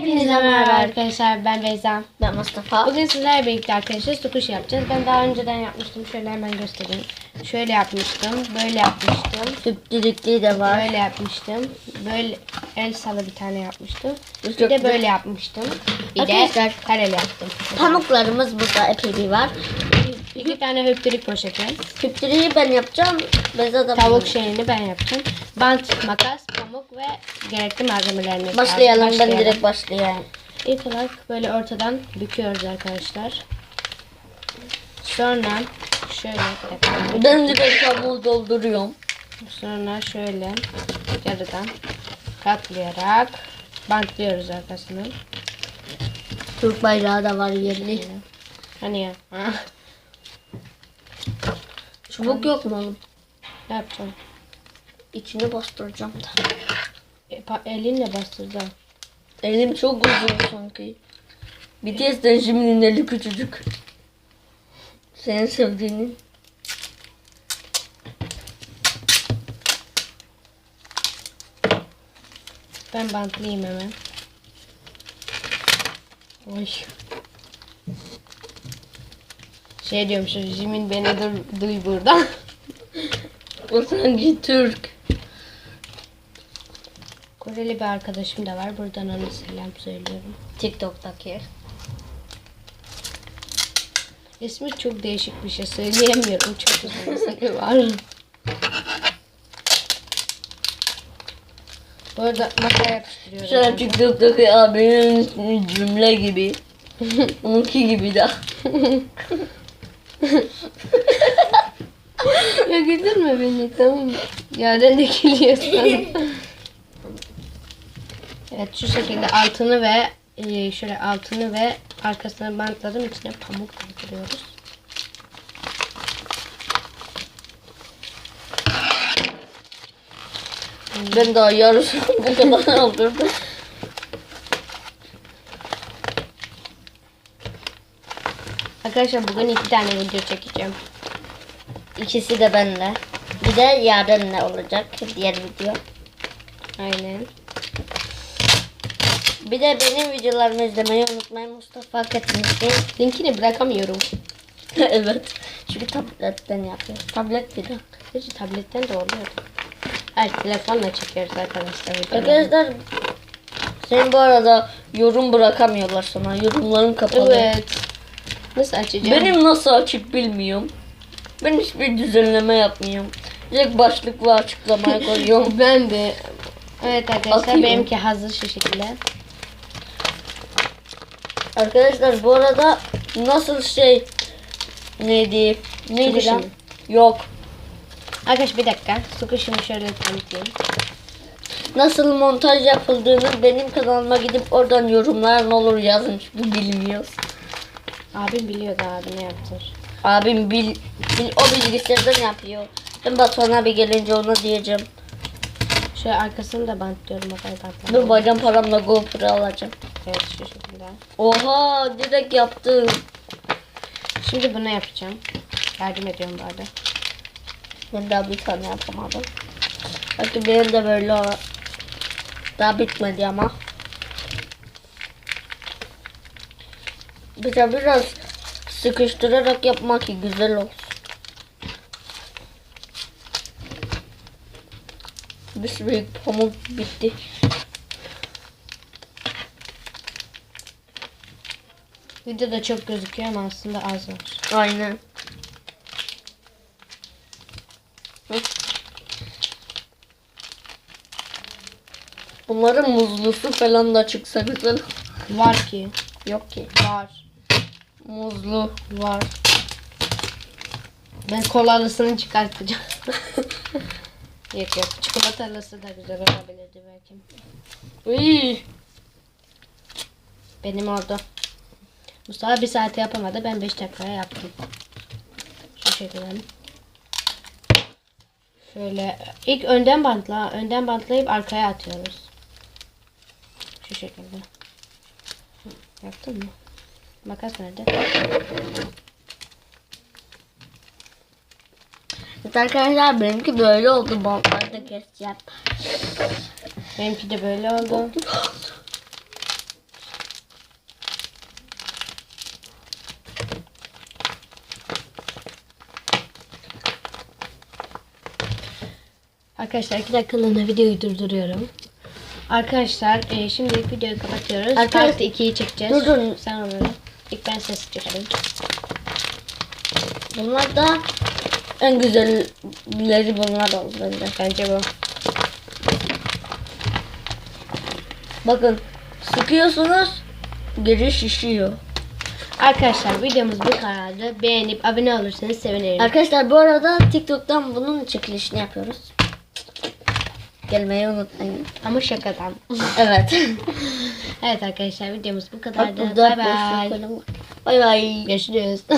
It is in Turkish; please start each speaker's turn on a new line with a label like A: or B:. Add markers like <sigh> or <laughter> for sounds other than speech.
A: Hepinize merhaba arkadaşlar ben Beyza.
B: Ben Mustafa.
A: Bugün sizlerle birlikte arkadaşlar sukuş yapacağız. Ben daha önceden yapmıştım. Şöyle hemen göstereyim. Şöyle yapmıştım. Böyle yapmıştım.
B: Tüplülüklü de var.
A: Böyle yapmıştım. Böyle el salı bir tane yapmıştım. Bir de
B: güzel.
A: böyle yapmıştım. Bir
B: Arkadaşlar,
A: de kareli yaptım.
B: Pamuklarımız burada epey bir var.
A: İki tane höptürük poşeti.
B: Tüplülüğü ben yapacağım. Beza da
A: Tavuk şeyini ben yaptım. Bant, makas, pamuk ve gerekli malzemelerini.
B: Başlayalım. Ben
A: Başlayalım.
B: direkt başlayayım.
A: İlk olarak böyle ortadan büküyoruz arkadaşlar. Sonra şöyle dakika.
B: Ben direkt pamuğu dolduruyorum.
A: Sonra şöyle yarıdan katlayarak bantlıyoruz arkasını.
B: Türk bayrağı da var yerli.
A: Hani ya. <laughs>
B: Çubuk yok mu oğlum?
A: ne yapacağım?
B: İçine bastıracağım da.
A: E, pa- elinle bastıracağım.
B: Elim çok uzun sanki. BTS'den Jimin'in eli küçücük. Senin sevdiğinin.
A: Ben bantlayayım hemen. Oy. Şey diyorum şu Jimin beni dur, duy burada.
B: O sanki Türk.
A: Koreli bir arkadaşım da var. Buradan ona selam söylüyorum.
B: TikTok'taki.
A: İsmi çok değişik bir şey söyleyemiyorum. Çok uzun ismi var. Bu arada masaya yapıştırıyorum.
B: Şöyle TikTok'taki abinin cümle gibi. <laughs> Onunki gibi de. <laughs>
A: ya güldürme beni tamam mı? Yerden dikiliyorsun. evet şu şekilde altını ve e, şöyle altını ve arkasına bantladım. içine pamuk dolduruyoruz.
B: Ben daha yarısı bu kadar aldırdım.
A: Arkadaşlar bugün iki tane video çekeceğim.
B: İkisi de benle. Bir de yarın ne olacak diğer video.
A: Aynen.
B: Bir de benim videolarımı izlemeyi unutmayın Mustafa Katınızı.
A: Linkini bırakamıyorum. <laughs>
B: evet. Çünkü tabletten yapıyor. Tablet bir de.
A: Gerçi tabletten de oluyor. Hayır telefonla çekiyoruz arkadaşlar.
B: Arkadaşlar senin bu arada yorum bırakamıyorlar sana. Yorumların kapalı.
A: Evet. Nasıl açacağım?
B: Benim nasıl açık bilmiyorum. Ben hiçbir düzenleme yapmıyorum. Direkt başlık ve açıklamaya <laughs> koyuyorum.
A: Ben de. Evet arkadaşlar
B: Atayım.
A: benimki hazır şu şekilde.
B: Arkadaşlar bu arada nasıl şey neydi? Neydi lan? Yok.
A: Arkadaşlar bir dakika. Sukuşumu şöyle tanıtayım.
B: Nasıl montaj yapıldığını benim kanalıma gidip oradan yorumlar ne olur yazın çünkü bilmiyoruz.
A: Abim biliyordu abi ne yaptır.
B: Abim bil, bil o bilgisayardan yapıyor. Ben Batuhan abi gelince ona diyeceğim.
A: Şöyle arkasını da bantlıyorum. Bakayım
B: Dur
A: bantlıyorum.
B: bayram paramla GoPro alacağım.
A: Evet şu şekilde.
B: Oha direkt yaptım.
A: Şimdi bunu yapacağım. Yardım ediyorum bu arada.
B: Ben daha bir tane yapamadım. Belki benim de böyle o- daha bitmedi ama. Bir de biraz sıkıştırarak yapmak güzel olsun. Bir sürü pamuk bitti.
A: Videoda çok gözüküyor ama aslında az var.
B: Aynen. Bunların muzlusu falan da çıksa güzel.
A: Var ki.
B: Yok ki.
A: Var.
B: Muzlu.
A: Var. Ben kolalısını çıkartacağım. <laughs> yok yok. Çikolatalısı da güzel olabilirdi belki.
B: Uy.
A: Benim oldu. Mustafa bir saate yapamadı. Ben 5 dakikaya yaptım. Şu şekilde. Şöyle ilk önden bantla, önden bantlayıp arkaya atıyoruz. Şu şekilde. Yaptın mı? Makas nerede?
B: Evet arkadaşlar benimki böyle oldu. Bantları da keseceğim.
A: Benimki de böyle oldu. Arkadaşlar iki dakikalığına videoyu durduruyorum. Arkadaşlar e, şimdilik videoyu kapatıyoruz.
B: Arkadaşlar,
A: Part 2'yi çekeceğiz.
B: Durun.
A: Sen onları. İlk ben ses çıkarayım.
B: Bunlar da en güzelleri bunlar oldu bence.
A: Bence bu.
B: Bakın sıkıyorsunuz geri şişiyor.
A: Arkadaşlar videomuz bu kadardı. Beğenip abone olursanız sevinirim.
B: Arkadaşlar bu arada TikTok'tan bunun çekilişini yapıyoruz. Gelmeyi unutmayın.
A: Ama şakadan.
B: Evet. <laughs>
A: evet arkadaşlar videomuz bu
B: Bak
A: kadardı.
B: burada
A: Bay bay.
B: Bay bay.
A: Görüşürüz. <laughs>